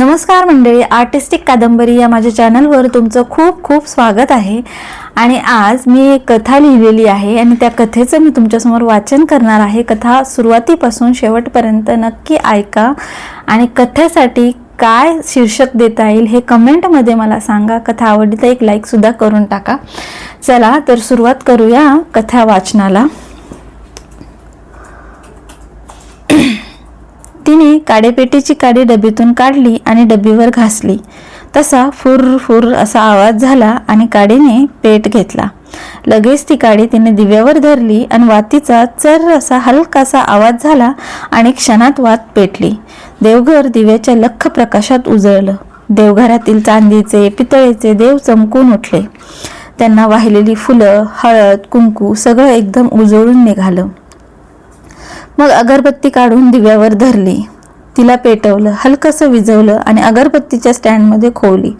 नमस्कार मंडळी आर्टिस्टिक कादंबरी या माझ्या चॅनलवर तुमचं खूप खूप स्वागत आहे. आणि आज मी एक कथा लिहिलेली आहे आणि त्या कथेचं मी तुमच्यासमोर वाचन करणार आहे. कथा सुरुवातीपासून शेवटपर्यंत नक्की ऐका आणि कथेसाठी काय शीर्षक देता येईल हे कमेंटमध्ये मला सांगा. कथा आवडली तर एक लाईकसुद्धा करून टाका. चला तर सुरुवात करूया कथा वाचनाला तिने काडेपेटीची काडी डबीतून काढली आणि डबीवर घासली. तसा फुर फुर असा आवाज झाला आणि काडीने पेट घेतला. लगेच ती काडी तिने दिव्यावर धरली आणि वातीचा चर असा हलकासा आवाज झाला आणि क्षणात वात पेटली. देवघर दिव्याच्या लख प्रकाशात उजळलं. देवघरातील चांदीचे पितळेचे देव चमकून उठले. त्यांना वाहिलेली फुलं हळद कुंकू सगळं एकदम उजळून निघालं. मग अगरबत्ती काढून दिव्यावर धरली. तिला पेटवलं हलकसं विझवलं आणि अगरबत्तीच्या स्टँडमध्ये खोवली.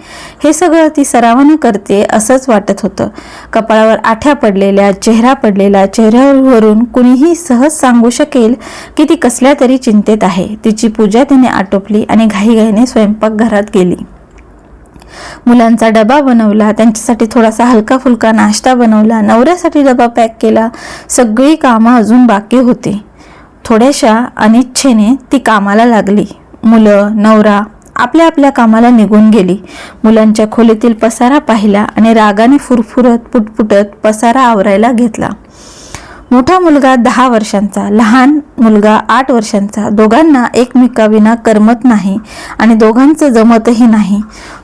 हे सगळं ती सरावानं करते असंच वाटत होतं. कपाळावर आठ्या पडलेल्या चेहरा पडलेला चेहऱ्यावरून कुणीही सहज सांगू शकेल की ती कसल्या तरी चिंतेत आहे. तिची पूजा तिने आटोपली आणि घाईघाईने स्वयंपाकघरात गेली. मुलांचा डबा बनवला त्यांच्यासाठी थोडासा हलका फुलका नाश्ता बनवला नवऱ्यासाठी डबा पॅक केला सगळी कामं अजून बाकी होती. थोड्याशा अनिच्छेने ती कामाला लागली. मुलं नवरा आपल्या आपल्या कामाला निघून गेली. मुलांच्या खोलीतील पसारा पाहिला आणि रागाने फुरफुरत पुटपुटत पसारा आवरायला घेतला. मोठा मुलगा दहा वर्षांचा लहान मुलगा आठ वर्षांचा दोघांना एकमेकाविना करमत नाही आणि दोघांचं जमतही नाही.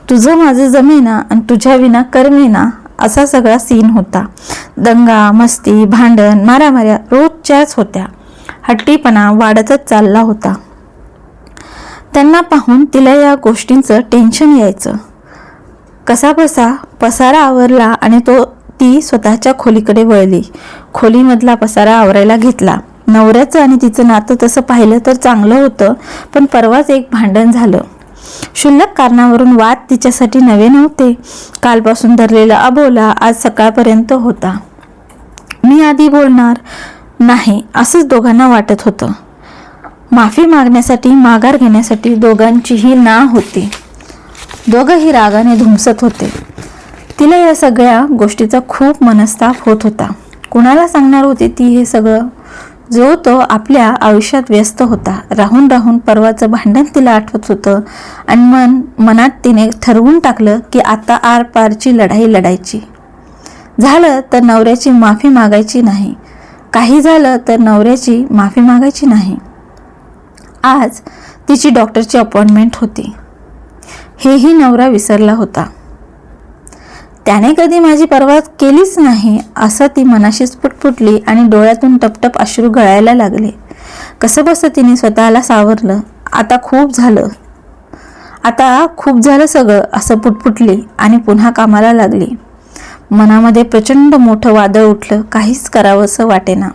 तुझं माझं जमेना आणि तुझ्याविना करमेना असा सगळा सीन होता. दंगा मस्ती भांडण मारामाऱ्या रोजच्याच होत्या. हट्टीपणा वाढतच चालला होता. त्यांना पाहून तिला या गोष्टींचं टेन्शन यायचं. कसा बसा पसारा आवरला आणि तो ती स्वतःच्या खोलीकडे वळली. खोलीमधला पसारा आवरायला घेतला. नवऱ्याचं आणि तिचं नातं तसं पाहिलं तर चांगलं होतं पण परवाच एक भांडण झालं. क्षुल्लक कारणावरून वाद तिच्यासाठी नवे नव्हते. कालपासून धरलेला अबोला आज सकाळपर्यंत होता. मी आधी बोलणार. नाही असंच दोघांना वाटत होतं. माफी मागण्यासाठी माघार घेण्यासाठी दोघांचीही ना होती. दोघंही रागाने धुमसत होते. तिला या सगळ्या गोष्टीचा खूप मनस्ताप होत होता. कुणाला सांगणार होती ती हे सगळं? जो तो आपल्या आयुष्यात व्यस्त होता. राहून राहून परवाचं भांडण तिला आठवत होतं आणि मन मनात तिने ठरवून टाकलं की आता आरपारची लढाई लढायची. झालं तर नवऱ्याची माफी मागायची नाही. काही झालं तर नवऱ्याची माफी मागायची नाही. आज तिची डॉक्टरची अपॉइंटमेंट होती. हेही नवरा विसरला होता. त्याने कधी माझी पर्वा केलीच नाही असं ती मनाशीच पुटपुटली आणि डोळ्यातून टपटप अश्रू गळायला लागले. कसं बसं तिने स्वतःला सावरलं. आता खूप झालं. आता खूप झालं सगळं असं पुटपुटली आणि पुन्हा कामाला लागली. मनामध्ये प्रचंड मोठं वादळ उठलं काहीच करावंसं वाटेना.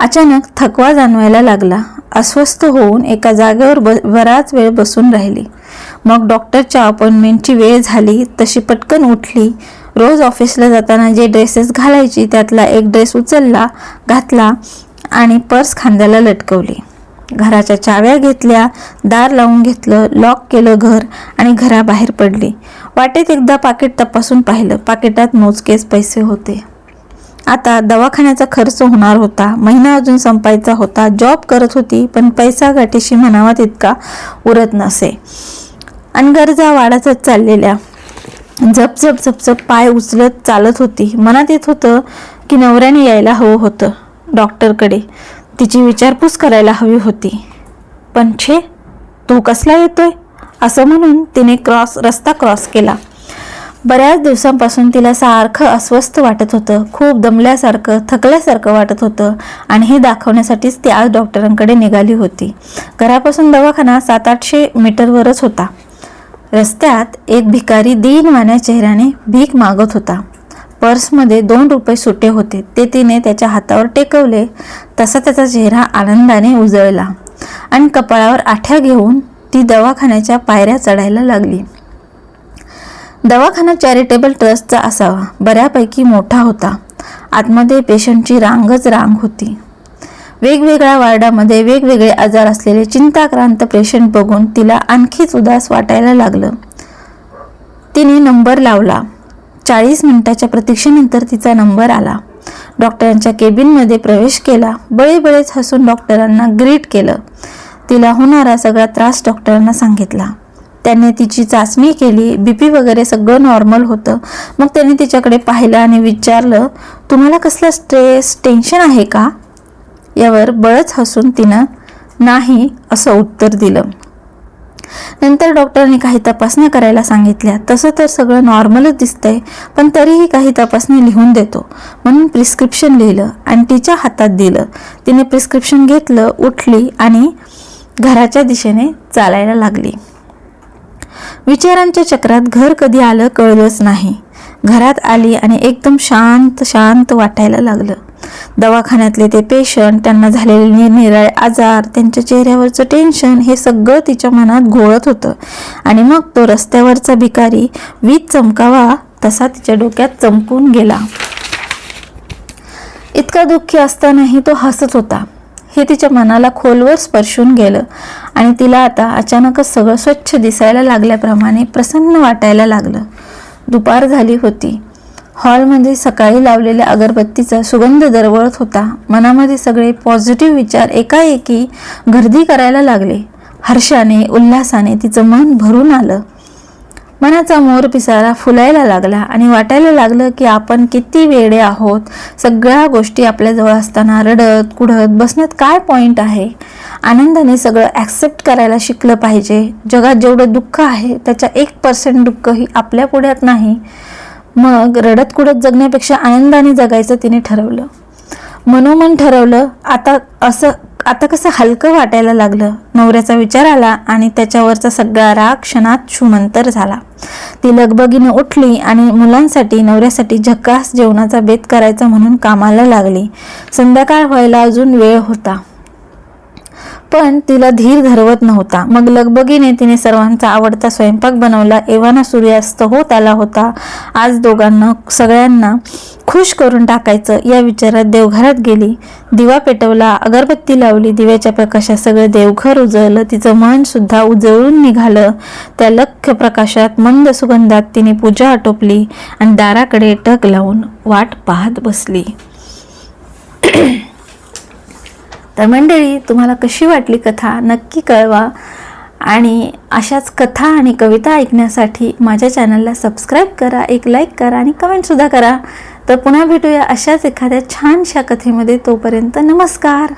अचानक थकवा जाणवायला लागला. अस्वस्थ होऊन एका जागेवर ब बराच वेळ बसून राहिली. मग डॉक्टरच्या अपॉइंटमेंटची वेळ झाली तशी पटकन उठली. रोज ऑफिसला जाताना जे ड्रेसेस घालायची त्यातला एक ड्रेस उचलला घातला आणि पर्स खांद्याला लटकवली. घराच्या चाव्या घेतल्या दार लावून घेतलं लॉक केलं घर आणि घराबाहेर पडली. वाटेत एकदा पाकिट तपासून पाहिलं. पाकिटात मोजकेच पैसे होते. आता दवाखान्याचा खर्च होणार होता. महिना अजून संपायचा होता. जॉब करत होती पण पैसा गाठीशी म्हणावा तितका उरत नसे. आणि गरजा वाढतच चाललेल्या. झप झप पाय उचलत चालत होती. मनात येत होतं की नवऱ्याने यायला हवं होतं. डॉक्टरकडे तिची विचारपूस करायला हवी होती. पण छे तू कसला येतोय? असं म्हणून तिने क्रॉस रस्ता क्रॉस केला. बऱ्याच दिवसांपासून तिला सारखं अस्वस्थ वाटत होतं. खूप दमल्यासारखं थकल्यासारखं वाटत होतं. आणि हे दाखवण्यासाठीच ती आज डॉक्टरांकडे निघाली होती. घरापासून दवाखाना सात आठशे मीटरवरच होता. रस्त्यात एक भिकारी दीनवाण्या चेहऱ्याने भीक मागत होता. पर्समध्ये दोन रुपये सुटे होते. ते तिने त्याच्या हातावर टेकवले. तसा त्याचा चेहरा आनंदाने उजळला आणि कपाळावर आठ्या घेऊन ती दवाखान्याच्या पायऱ्या चढायला लागली. दवाखाना चॅरिटेबल ट्रस्टचा असावा. बऱ्यापैकी मोठा होता. आतमध्ये पेशंटची रांगच रांग होती. वेगवेगळ्या वार्डामध्ये वेगवेगळे आजार असलेले चिंताक्रांत पेशंट बघून तिला आणखीच उदास वाटायला लागलं. तिने नंबर लावला. चाळीस मिनिटाच्या प्रतीक्षेनंतर तिचा नंबर आला. डॉक्टरांच्या केबिनमध्ये प्रवेश केला. बळेबळेच हसून डॉक्टरांना ग्रीट केलं. तिला होणारा सगळा त्रास डॉक्टरांना सांगितला. त्याने तिची चाचणी केली. बी पी वगैरे सगळं नॉर्मल होतं. मग त्याने तिच्याकडे पाहिलं आणि विचारलं तुम्हाला कसला स्ट्रेस टेन्शन आहे का? यावर बळच हसून तिनं नाही असं उत्तर दिलं. नंतर डॉक्टरांनी काही तपासण्या करायला सांगितल्या. तसं तर सगळं नॉर्मलच दिसतंय पण तरीही काही तपासणी लिहून देतो. म्हणून प्रिस्क्रिप्शन लिहिलं आणि तिच्या हातात दिलं. तिने प्रिस्क्रिप्शन घेतलं उठली आणि घराच्या दिशेने चालायला लागली. विचारांच्या चक्रात घर कधी आलं कळलंच नाही. घरात आली आणि एकदम शांत शांत वाटायला लागलं. दवाखान्यातले ते पेशंट त्यांना झालेले निरनिराळे आजार त्यांच्या चेहऱ्यावरचं टेन्शन हे सगळं तिच्या मनात घोळत होतं. आणि मग तो रस्त्यावरचा भिकारी वीज चमकावा तसा तिच्या डोक्यात चमकून गेला. इतका दुःखी असतानाही तो हसत होता. हे तिच्या मनाला खोलवर स्पर्शून गेलं आणि तिला आता अचानकच सगळं स्वच्छ दिसायला लागल्याप्रमाणे प्रसन्न वाटायला लागलं. दुपार झाली होती. हॉलमध्ये सकाळी लावलेल्या अगरबत्तीचा सुगंध दरवळत होता. मनामध्ये सगळे पॉझिटिव्ह विचार एकाएकी गर्दी करायला लागले. हर्षाने उल्हासाने तिचं मन भरून आलं. मनाचा मोर पिसारा फुलायला लागला आणि वाटायला लागलं की आपण किती वेडे आहोत. सगळ्या गोष्टी आपल्याजवळ असताना रडत कुढत बसण्यात काय पॉईंट आहे? आनंदाने सगळं ॲक्सेप्ट करायला शिकलं पाहिजे. जगात जेवढं दुःख आहे त्याच्या एक पर्सेंट दुःखही आपल्या पुढ्यात नाही. मग रडत कुडत जगण्यापेक्षा आनंदाने जगायचं तिने ठरवलं. मनोमन ठरवलं आता असं आता कसं हलकं वाटायला लागलं. नवऱ्याचा विचार आला आणि त्याच्यावरचा सगळा राग क्षणात शुमंतर झाला. ती लगबगीने उठली आणि मुलांसाठी नवऱ्यासाठी झकास जेवणाचा बेत करायचा म्हणून कामाला लागली. संध्याकाळ व्हायला अजून वेळ होता. पण तिला धीर धरवत नव्हता. मग लगबगीने तिने सर्वांचा आवडता स्वयंपाक बनवला. एव्हाना सूर्यास्त होत आला होता. आज दोघांना सगळ्यांना खुश करून टाकायचं या विचारात देवघरात गेली. दिवा पेटवला अगरबत्ती लावली दिव्याच्या प्रकाशात सगळं देवघर उजळलं. तिचं मन सुद्धा उजळून निघालं. त्या लख्ख प्रकाशात मंद सुगंधात तिने पूजा आटोपली आणि दाराकडे टक लावून वाट पाहत बसली. तर मंडळी तुम्हाला कशी वाटली कथा? नक्की कळवा. आणि अशाच कथा आणि कविता ऐकण्यासाठी माझ्या चॅनलला सबस्क्राईब करा एक लाईक करा आणि कमेंटसुद्धा करा. तर पुन्हा भेटूया अशाच एखाद्या छानशा कथेमध्ये. तोपर्यंत नमस्कार.